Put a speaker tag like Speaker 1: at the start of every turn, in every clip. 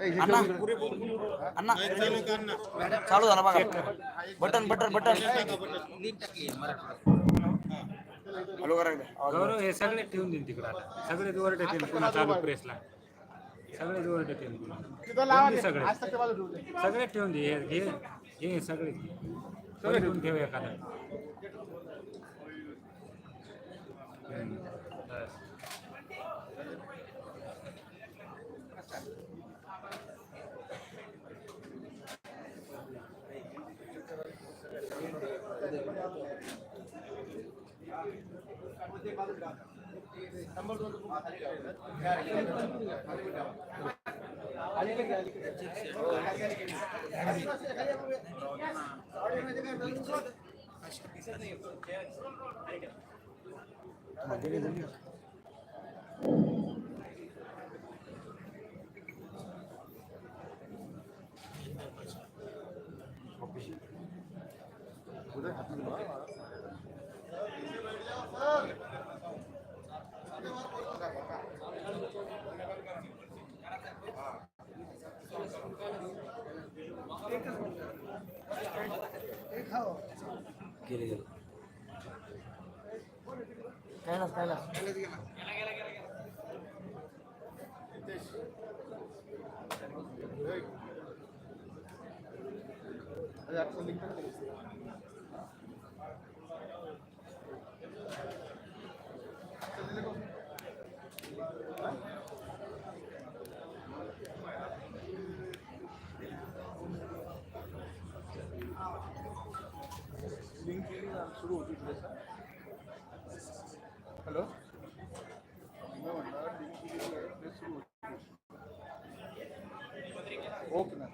Speaker 1: अण्णा अण्णा चालू झाला बघा बटन बटन बटन हॅलो करा.
Speaker 2: गौरव हे सगळे ठेवून देईन तिकडे आता सगळे जोर ठेवतील पुन्हा चालू प्रेसला सगळे जोर ठेवतील पुन्हा सगळे सगळे ठेवून दे हे घे घे सगळे सगळे ठेवून ठेव एखादा
Speaker 1: गेले
Speaker 3: हॅलो ओके ना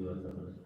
Speaker 1: चेक करा एकदा.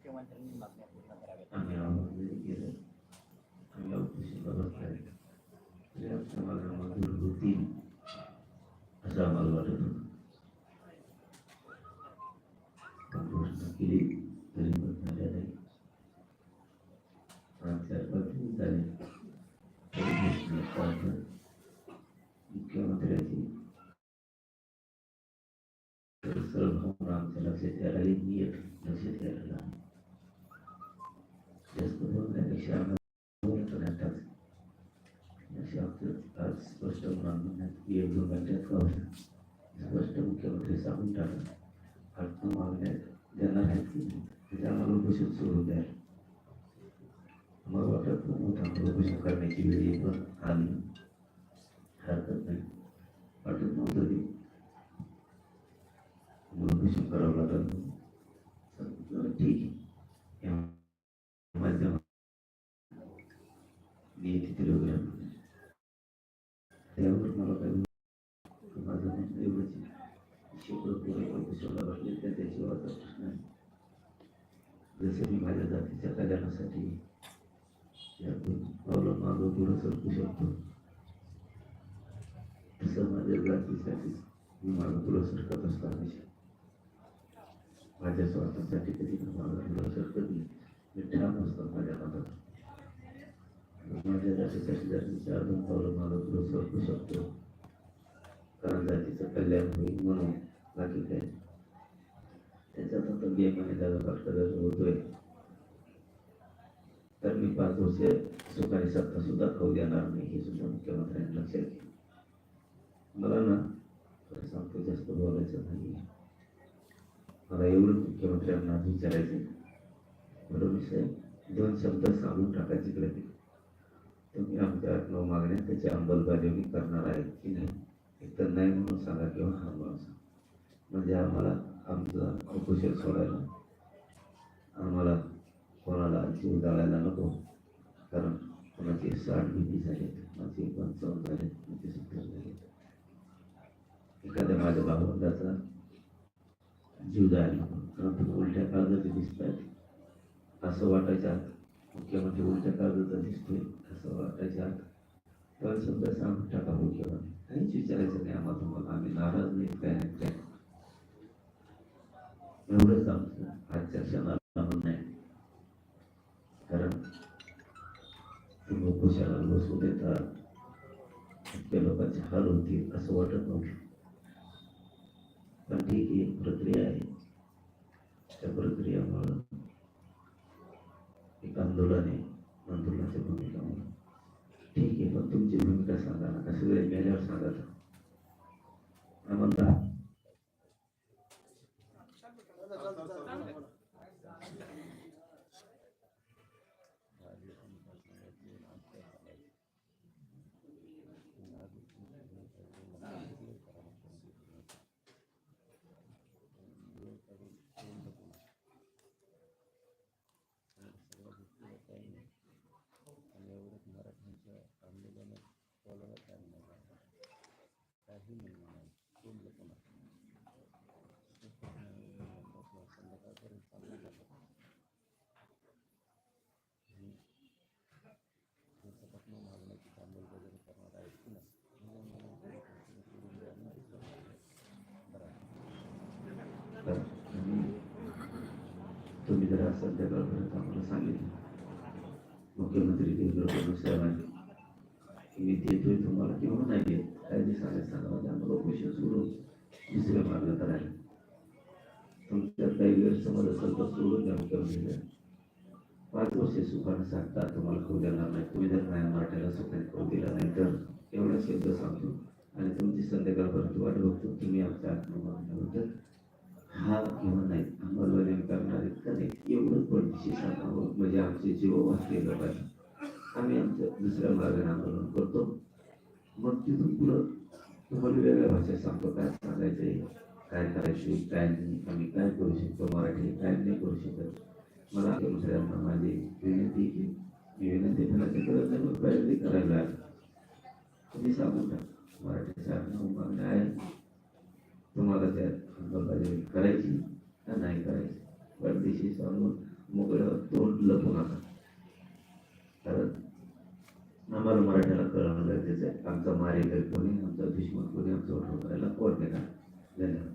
Speaker 1: मुख्यमंत्र्यांनी मागण्या पूर्ण कराव्यात
Speaker 4: आम्ही आवाज केलं आणि अवकाशी बघितलं तरी आमच्या मागामध्ये होतील असं आम्हाला वाटत होतं पण घोषणा केली तरी पण झाल्या नाही पण चार पाच दिवस झाले तरी घोषणा काढणं मुख्यमंत्र्याची तर सर्व भावना आमच्या लक्षात यायला नीट लक्षात यायला जास्त बोलण्यापेक्षा आम्हाला बोलतो नाटक आज स्पष्ट म्हणण्यात एक दोन घंट्यात कळलं स्पष्ट मुख्यमंत्री सांगून टाकलं अडचण मागण्या देणार आहेत की नाही त्याचे आम्हाला उपोषण सोडून द्या मला वाटत नव्हतं आम्हाला करण्याची वेळ पण आली हरकत नाही वाटत नव्हतं ते करावं लागलं ठीक आहे. या मी तिथे टेलिग्राम त्यावर मला काही माझं म्हणणं एवढंच आहे. शेकडो पोरं तर त्याची वाचा प्रश्न जसं मी माझ्या जातीच्या कल्याणासाठी यातून पावलं मागं पुढं सरकू शकतो तसं माझ्या जातीसाठीच मी मागं पुढं सरकत असताना माझ्या स्वार्थासाठी कधी कमावला मागं पुढं सरकत नाही मी ठाम असतो माझ्या मनात. माझ्या जातीसाठी जातीच्या अजून चार दोन पावलं सरकू शकतो. कारण जातीचं कल्याण होईल म्हणून बाकी काय. त्याच्यात आता गेम आणि जागा कर्तव्य होतोय. तर मी पाच वर्षे सुखारी सत्ता सुद्धा खाऊ देणार नाही हे सुद्धा मुख्यमंत्र्यांनी लक्षात घ्या. मला ना सांगतो जास्त बोलायचं नाही मला एवढंच मुख्यमंत्र्यांना विचारायचं बरोबर साहेब दोन शब्द सांगून टाका इकडे ते तुम्ही आमच्या नऊ मागण्या त्याची अंमलबजावणी करणार आहेत की नाही एकतर नाही म्हणून सांगा किंवा हा म्हणून सांगा म्हणजे आम्हाला आमचं कुशल सोडायला आम्हाला कोणाला जीव जाळायला नको. कारण कोणाचे साठ भीती झाली कोणाचे पंचावन्न झाले कोणाचे सत्तर झाले. एखाद्या माझ्या भावंडाचा जीव जायला कारण उलट्या काळजाचे दिसत आहेत असं वाटायच्या आत मुख्यमंत्री उलट्या काळजाचा दिसतोय असं वाटायच्या आत पण समजा सांगून टाका मुख्यमंत्री. काहीच विचारायचं नाही आम्हाला तुम्हाला. आम्ही नाराज नाही काय नाही काय एवढंच आमचं आजच्या क्षणाला म्हणणं आहे. कारण तुम्ही उपोषणाला बसू देता. इतक्या लोकांचे हाल होतील असं वाटत नव्हतं. पण ही एक प्रक्रिया आहे. त्या प्रक्रियामुळं एक आंदोलन आहे. आंदोलनाच्या म्हणून. ठीक आहे पण तुमची भूमिका सांगा ना. कसं वेळ सांगा आम्हाला तर तुम्ही- तुम्ही जर आज संध्याकाळपर्यंत आम्हाला सांगितलं मुख्यमंत्री देवेंद्र फडणवीस साहेबांनी की मी त्यांनी तुम्हाला किंवा आम्हाला उपोषण सोडून दुसऱ्या मार्गात करायला तुमच्यात काही गैरसमज असेल तर सोडून द्या मुख्यमंत्री पाच वर्षे सुखाने सांगता तुम्हाला खाऊ देणार नाही तुम्ही जर नाही मराठ्याला सुखाने खाऊ दिला नाही तर एवढा शब्द सांगतो आणि तुमची संध्याकाळपर्यंत वाट बघतो तुम्ही आमच्या आत्ममागण्याबद्दल हा किंवा नाही अंमलबजावणी करणार आहेत का नाही एवढं पडदिशी सांगावं म्हणजे आमचे जीव वाचलेलं पाहिजे आम्ही आमचं दुसऱ्या मार्गाने आंदोलन करतो मग तिथून पुढं तुम्हाला वेगळ्या भाषेत सांगतो काय सांगायचंय काय करायचे काय नाही आम्ही काय करू शकतो? मराठी काय नाही करू शकत? मला दुसऱ्यांना माझी विनंती की मी विनंती करायची गरज नाही मग प्रयत्न करायला लागेल. तुम्ही सांगू टाका मराठीच्या नऊ हो, मागण्या आहे. तुम्हाला त्या अंमलबजावणी करायची का नाही करायची? परदेशी सांगून मोकळं तोंड लपू नका. कारण आम्हाला मराठ्याला कळणं गरजेचं आहे. आमचा मारेकर कोणी आमचा दुश्मन कोणी आमचा ओठव करायला कोण देणार? धन्यवाद.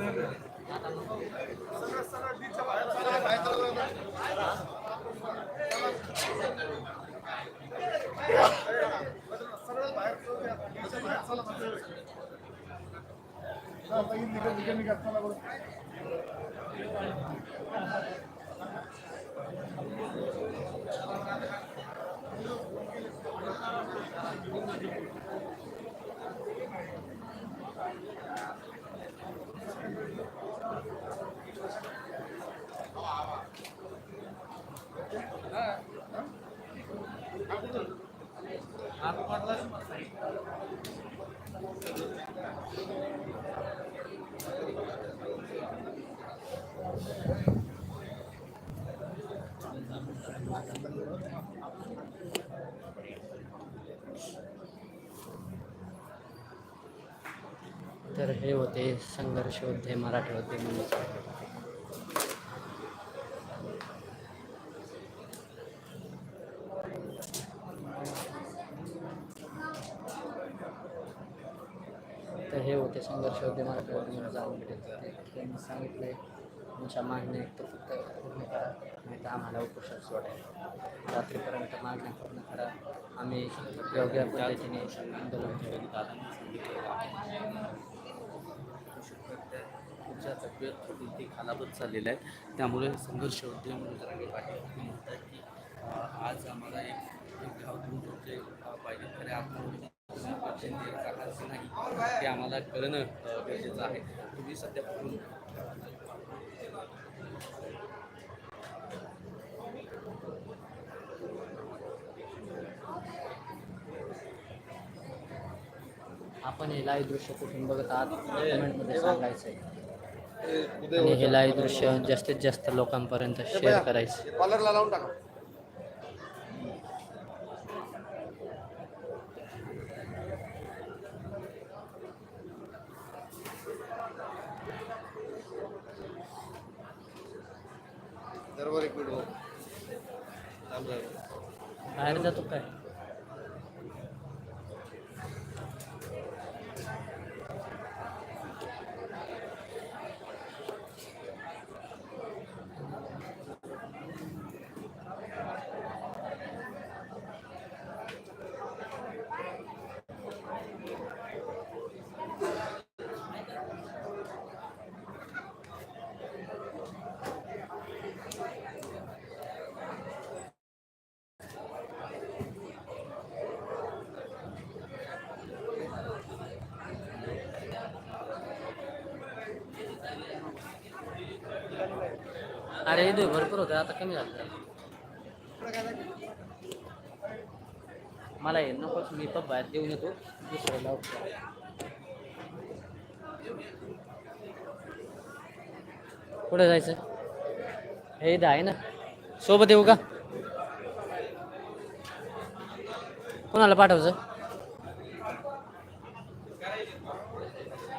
Speaker 3: गुंटा पहिले का चला
Speaker 5: तर हे होते संघर्ष होते मराठी होते मुलीचे. तर हे होते संघर्ष होते मराठी होते मला जाऊन भेटायचं ते त्यांनी सांगितलंय तुमच्या मागण्या एक तर फक्त पूर्ण करा नाही तर आम्हाला उपोषण सोडायला रात्रीपर्यंत मागण्या पूर्ण करा. आम्ही योग्य पद्धतीने आंदोलन करू
Speaker 6: दादांनी सांगितलेलं आहे तुमच्या तब्येत ती खालावत चाललेलं आहे त्यामुळे संघर्ष होते म्हणून जरांगे पाटील म्हणतात की आज आम्हाला एक गाव दोन अं, पाहिजे खरे आत्महत्या करायचं नाही ते आम्हाला कळणं गरजेचं आहे. तुम्ही सध्या पूर्ण
Speaker 5: आपण हे लाईव्ह दृश्य कुठून बघत आहात? कमेंटमध्ये सांगायचं आहे आणि हे लाईव्ह दृश्य जास्तीत जास्त लोकांपर्यंत शेअर करायचं.
Speaker 3: कॉलरला लावून टाका.
Speaker 5: बाहेर जातो काय? अरे भरपूर होते आता कमी झालं मला हे नकोच मी पण बाहेर देऊन येतो दुसरं लावतो कुठे जायचं? हे इथं आहे ना. सोबत येऊ का? कोणाला पाठवायचं?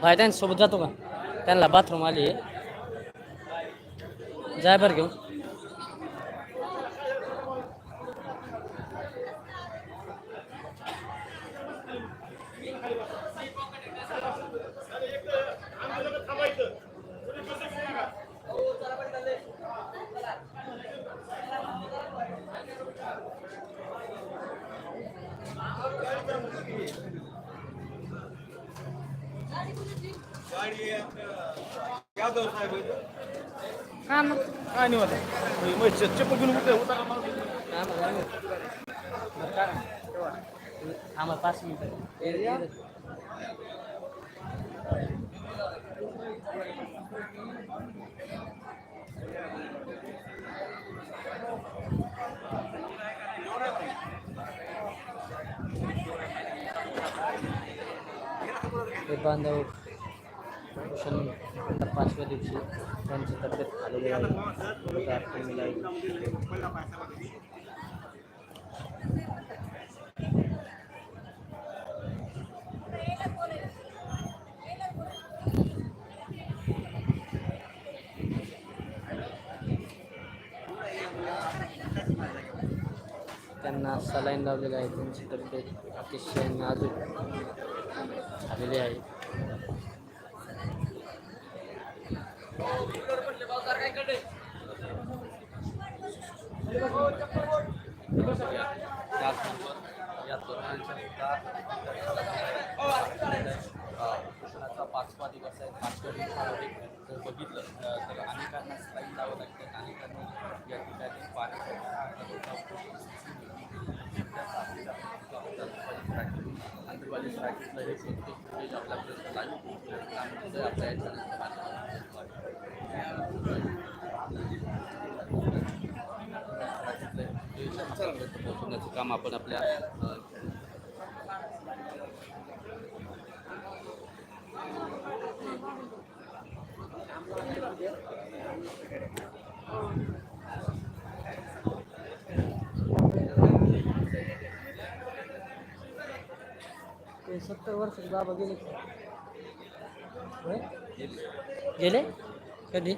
Speaker 5: भाई त्यांच्यासोबत जातो का? त्यांना बाथरूम आली आहे. जाय बरं घेऊन.
Speaker 3: चप्पल घेऊन कुठे उतारा मारून.
Speaker 5: आम्हाला नाही. पाच बांधव पाचव्या दिवशी त्यांची तब्येत खालेली आहे. त्यांना सलाईन लावलेलं आहे. त्यांची तब्येत अतिशय नाजूक झालेली आहे.
Speaker 6: त्याचबरोबर या पाचवा दिवस आहे पाचव्या दिवसामध्ये जर बघितलं तर अनेकांना स्लाईन लावं लागतं अनेकांना या ठिकाणी पाणी आंतरवाली स्ट्रॅटेजीला हे प्रत्येक फुटेज आपल्या पोहोचवण्याचं काम आपण आपल्या अं,
Speaker 5: ते सत्तर वर्षाचे बाबा गेले का? होय? गेले कधी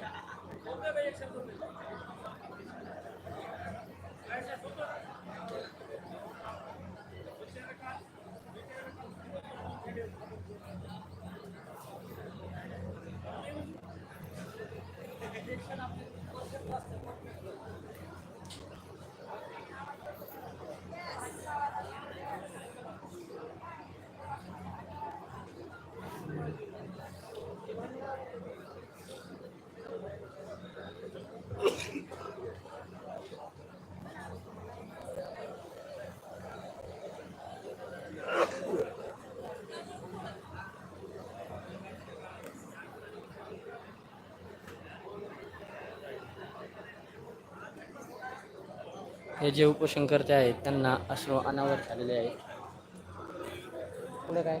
Speaker 5: हे जे उपोषणकर्ते आहेत त्यांना अश्रू अनावर झालेले आहेत. पुढे काय?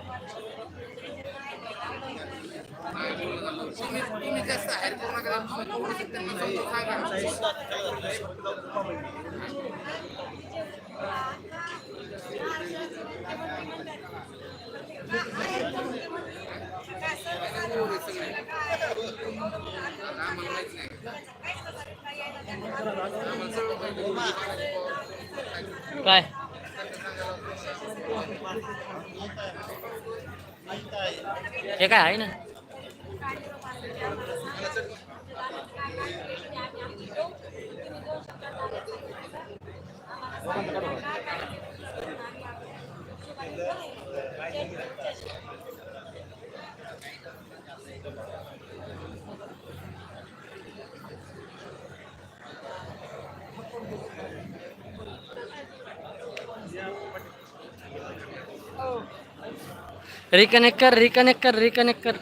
Speaker 7: तुम्ही तुम्ही जास्त हायर करू नका त्यांना करू शकते त्यांना समजून सांगा काय हे काय आहे ना ریکنیکٹ کر ریکنیکٹ کر ریکنیکٹ کر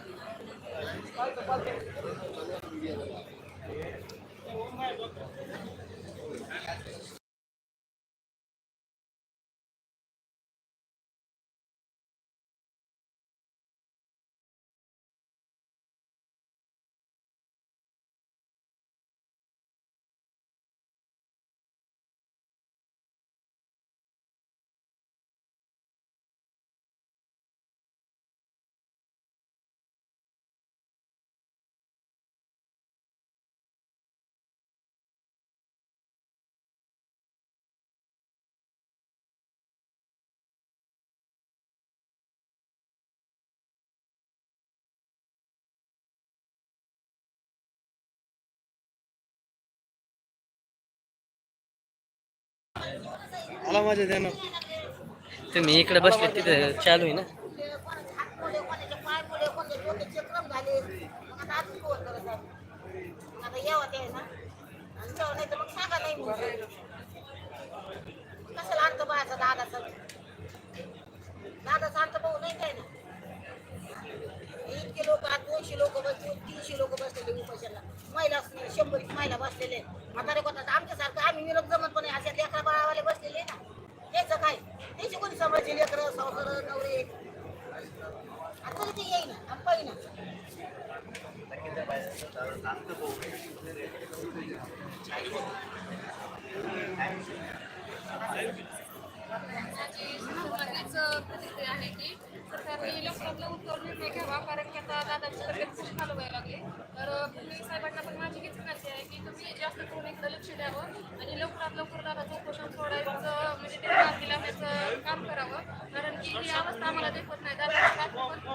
Speaker 7: कर रिकनेक्ट कर तुम्ही इकडे बसले तिथे चालू आहे ना?
Speaker 8: भाऊ नाही काय ना इतके लोक आज दोनशे लोक बसले तीनशे लोक बसलेले उपोषणाला. महिला शंभर महिला बसलेले. म्हातारे कोणता? आमच्यासारखं आम्ही विरोध जमत पण अशा लेकरा बाळावाले बसलेले ना. त्याचं काय? त्याची कोणी समजले लेकरं सावकर नवरे? आता ते येईना आम्ही पाहिना.
Speaker 9: प्रतिक्रिया आहे की तर सरकारने लवकरात लवकर निर्णय घ्यावा कारण की आता दादाची तब्येत खूप खाल व्हायला लागली. तर फडणवीस साहेबांना पण माझी हीच विनंती आहे की तुम्ही जास्त करून इकडे लक्ष द्यावं आणि लवकरात लवकर दादाचं उपोषण सोडायचं म्हणजे ते मार्गी लावण्याचं काम करावं. कारण की ही अवस्था आम्हाला देखवत नाही. दादा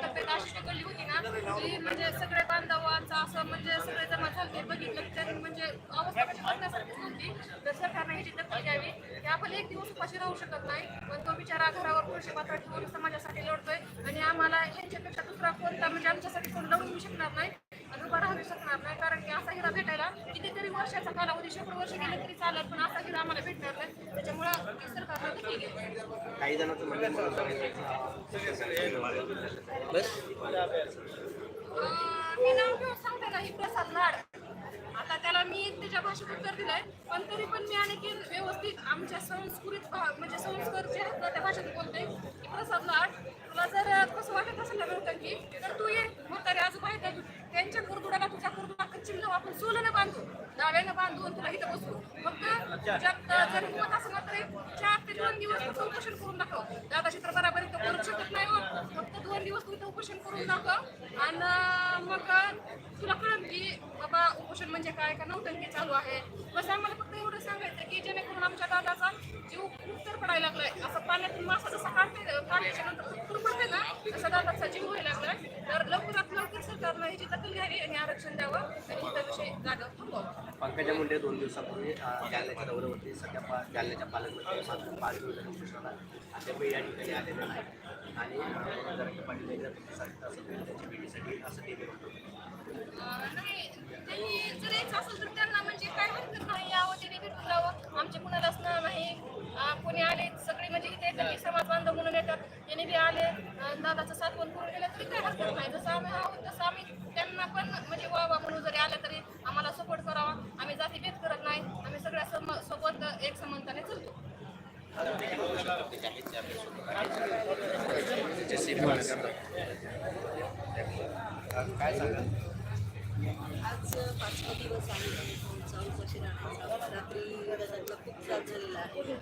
Speaker 9: तब्येत अशी बिघडली होती ना की म्हणजे सगळे बांधवांचं असं म्हणजे सगळे जमा झाले बघितलं तर म्हणजे अवस्था कशी बघण्यासारखीच नव्हती तर सरकारने ह्याची दखल घ्यावी. की आपण एक दिवस उपाशी राहू शकत नाही पण तो बिचारा घरावर पुरुष पातळ ठेवून समाजासाठी लढतोय आणि आम्हाला ह्यांच्यापेक्षा दुसरा कोणता म्हणजे आमच्यासाठी कोण लढू येऊ शकणार नाही आणि उभा राहू शकणार नाही. कारण की असा हिरा भेटायला कितीतरी वर्षाचा कालावधी शेकडो वर्ष गेले तरी चालत पण असा हिरा आम्हाला भेटणार नाही. त्याच्यामुळं सरकारनं घ्यावी
Speaker 10: काही जणांचं म्हणणं
Speaker 9: मी नाव घेऊन सांगते ना ही प्रसाद लाड. आता त्याला मी त्याच्या भाषेत उत्तर दिलंय पण तरी पण मी आणखी व्यवस्थित आमच्या संस्कृत म्हणजे संस्कृत जे आहेत त्या भाषेत बोलते. की प्रसाद लाट तुला जर कसं वाटत असेल ना नौटंकी तर तू ये. म्हातारे आजोबा आहे त्यांच्या कुरदुडाला तुझ्या कुरदुडा चिन्ह आपण सोलनं बांधू. डाव्यानं बांधून तुला इथं बसू फक्त जर हिंमत असेल ना तर चार ते दोन दिवस उपोषण करून दाखव. दादा चित्र बराबर करू शकत नाही हो फक्त दोन दिवस तू इथं उपोषण करून दाखव. आणि मग तुला कळेल की बाबा उपोषण म्हणजे काय? का नौटंकी चालू आहे? बस आम्हाला फक्त एवढं सांगायचं की जेणेकरून आमच्या दादाचा जीव खूप तर पडायला लागलाय. असं पाण्यातून मासा जसा काढते काढल्याच्या नंतर खूप पडते ना असा दादाचा जीव व्हायला लागलाय. तर लवकरात लवकर सरकारनं ह्याची दखल घ्यावी आणि आरक्षण द्यावं आणि इतर विषय जागा थांबवावं.
Speaker 10: पंकजा मुंडे दोन दिवसापूर्वी जालन्याच्या दौऱ्यावरती सध्या पा जालन्याच्या पालकमंत्री मात्र पाच दिवसांच्या उपोषणाला अद्यापही या ठिकाणी आलेले नाही आणि जरांगे पाटील एकदा तुमच्यासाठी असं त्यांच्या भेटीसाठी असं ते
Speaker 9: नाही त्यांनी जर यायचं असेल तर त्यांना म्हणजे काय हरकत नाही यावं तिने भेटून जावं. आमचे कुणाला असणार नाही कोणी आले सगळे म्हणजे इथे येतात समाज बांधव म्हणून येतात. त्यांनी बी आले दादाचं सातवण करून गेलं तरी काय हरकत नाही. जसं आम्ही आहोत तसं आम्ही त्यांना पण म्हणजे वा वा म्हणून जरी आलं तरी आम्हाला सपोर्ट करावा. आम्ही जातीभेद करत नाही. आम्ही सगळ्या सम सोबत एक समानताने चलतो.
Speaker 10: काय सांगाल
Speaker 8: आज पाचवा दिवस आहे. आमचा राहण्याचा. रात्री
Speaker 11: त्रास झालेला आहे.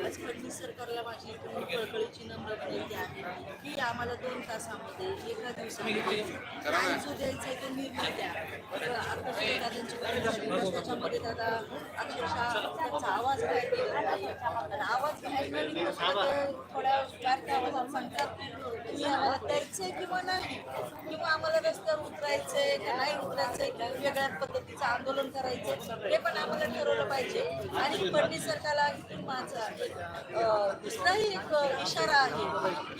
Speaker 11: आज फडणवीस सरकारला माझी कळकळीची नम्र विनंती आहे की आम्हाला दोन तासामध्ये एका दिवसामध्ये काय जो द्यायचा आहे तो निर्णय द्या. दादांची त्याच्यामध्ये दादा अक्षरशः त्यांचा आवाज नाही आणि आवाज ते थोड्या आवाजात सांगतात तुम्ही आम्हाला द्यायचंय किंवा नाही? किंवा आम्हाला रस्त्यावर उतरायचंय का नाही उतरायचंय? का वेगळ्या पद्धतीचं आंदोलन करायचं हे पण आम्हाला ठरवलं पाहिजे. आणि फडणवीस निसर्गाला इथून माझा दुसराही एक इशारा आहे.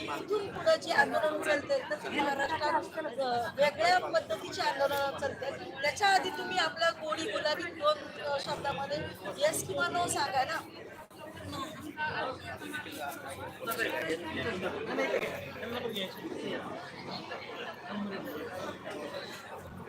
Speaker 11: इथून पुढे जे आंदोलन चालते तर महाराष्ट्रात वेगळ्या पद्धतीचे आंदोलन चालते त्याच्या आधी तुम्ही आपला गोडी गुलाबी दोन शब्दामध्ये येस किंवा नो सांगा ना.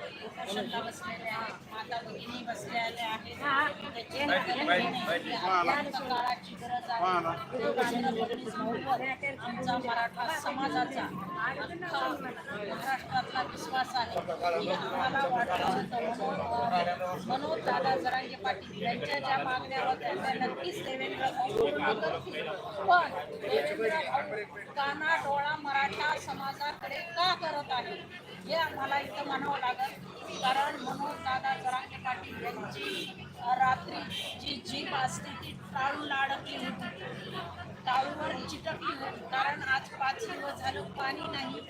Speaker 12: बसलेले आहेत माता भगिनी बसलेल्या आहेत काळाची गरज आहे आमचा मराठा समाजाचा महाराष्ट्रातला विश्वास आहे की आम्हाला वाटलं होतं मनोज दादा जरांगे पाटील यांच्या ज्या मागण्या होत्या त्या नक्कीच देवेंद्र पण देवेंद्र काना डोळा मराठा समाजाकडे का करत आहे हे आम्हाला इथं म्हणावं लागेल कारण मनोज दादा जरांगे पाटील यांची रात्री जी जीप असते ती टाळून अडकली होती. टाळूवर चिटकली होती. कारण आज पाच दिवस झालं पाणी नाही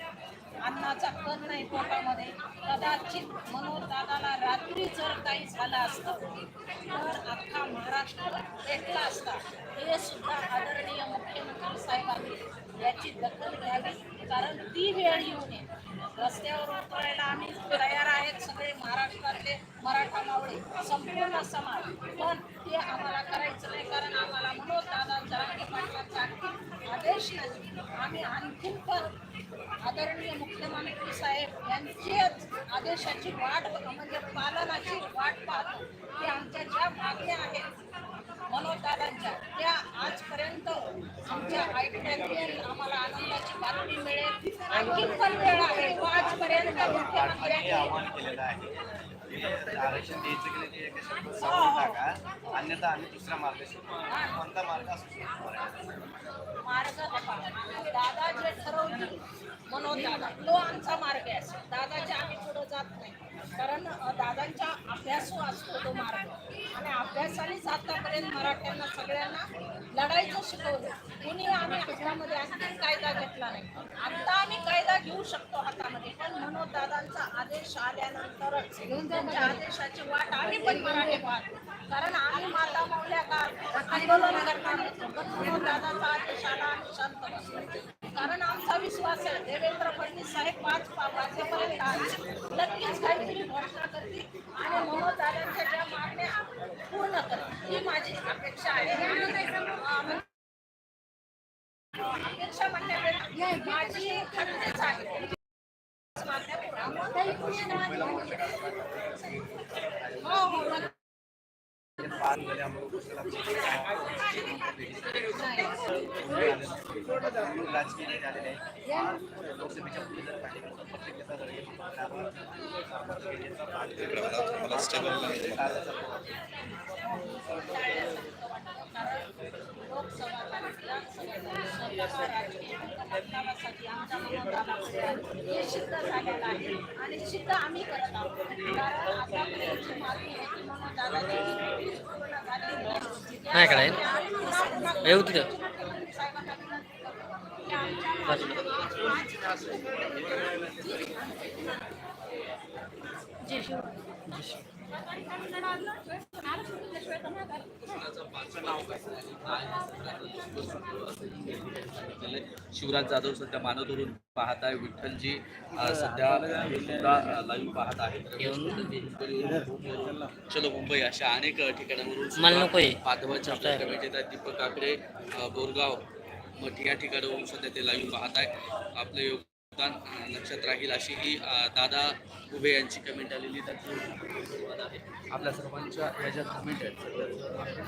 Speaker 12: अन्नाचा कण नाही पोटामध्ये. कदाचित मनोज दादाला रात्री जर काही झालं असतं तर अख्खा महाराष्ट्र भेटला असता. हे सुद्धा आदरणीय मुख्यमंत्री साहेबांनी याची दखल घ्यावी कारण ती वेळ येऊ नये. रस्त्यावर उतरायला आम्ही तयार आहेत सगळे महाराष्ट्रातले मराठा मावळे संपूर्ण समाज. पण ते आम्हाला करायचं नाही कारण आम्हाला मनोज दादा जरांगे पाटलांचा आदेश नाही. आम्ही आणखीन पण आदरणीय मुख्यमंत्री साहेब यांचीच आदेशाची वाट म्हणजे पालनाची वाट पाहतो. की आमच्या ज्या मागण्या आहेत मनोजदादांच्या त्या आजपर्यंत आमच्या येईल आम्हाला आनंदाची बातमी मिळेल. आणखी पण वेळ आहे तो आजपर्यंत मुख्यमंत्र्यांनी
Speaker 10: आरक्षण द्यायचं की नाही एका सांगून टाका. अन्यथा आम्ही दुसरा मार्ग कोणता मार्ग असू शकतो?
Speaker 12: मार्ग दादा जे ठरवतील मनोज दादा तो आमचा मार्ग आहे. दादाच्या आम्ही पुढे जात नाही. कारण दादांचा अभ्यासू असतो तो मार्ग आणि अभ्यासानेच आतापर्यंत मराठ्यांना सगळ्यांना लढायचं शिकवलं. कुणी आम्ही हातामध्ये आणखी कायदा घेतला नाही. आता आम्ही कायदा घेऊ शकतो हातामध्ये. पण म्हणून दादांचा आदेश आल्यानंतरच त्यांच्या आदेशाची वाट आम्ही पण मराठी पाहतो. कारण आम्ही माता मावल्या का आंदोलन करणार होतो. पण दादाचा आदेश आला आम्ही शांत बसलो. कारण आमचा विश्वास आहे देवेंद्र फडणवीस साहेब पाच वाजेपर्यंत आले. नक्कीच काहीतरी घोषणा करतील आणि मनोज दादांच्या ज्या मागण्या पूर्ण करतील ही माझी अपेक्षा आहे अपेक्षा म्हणण्यापेक्षा माझी खंतच आहे हो हो नक्की.
Speaker 10: राजकीय नेते आलेले आहेत लोकसभेच्या पुढे जर
Speaker 12: हे सिद्ध झालेलं आहे आणि सिद्ध आम्ही करत आहोत कारण आतापर्यंतची मागणी आहे की म्हणून दादाची पूर्ण झालेली आहे.
Speaker 5: नाही कळाय येऊ तिथं. जय शिव
Speaker 6: शिवराज जाधव सध्या मानवधरून पाहत आहे. विठ्ठलजी सध्या लाईव्ह पाहत आहेत. चलो मुंबई अशा अनेक ठिकाणावरून
Speaker 5: मला नकोय.
Speaker 6: माधवाच्या आपल्या कमेटी येतात दीपक काकडे बोरगाव मठ या ठिकाणावरून सध्या ते लाईव्ह पाहत आहे आपलं अ, लक्षात राहील अशी ही दादा उभे यांची कमेंट आलेली आहे. आहे आपल्या सर्वांच्या या कमेंट आहेत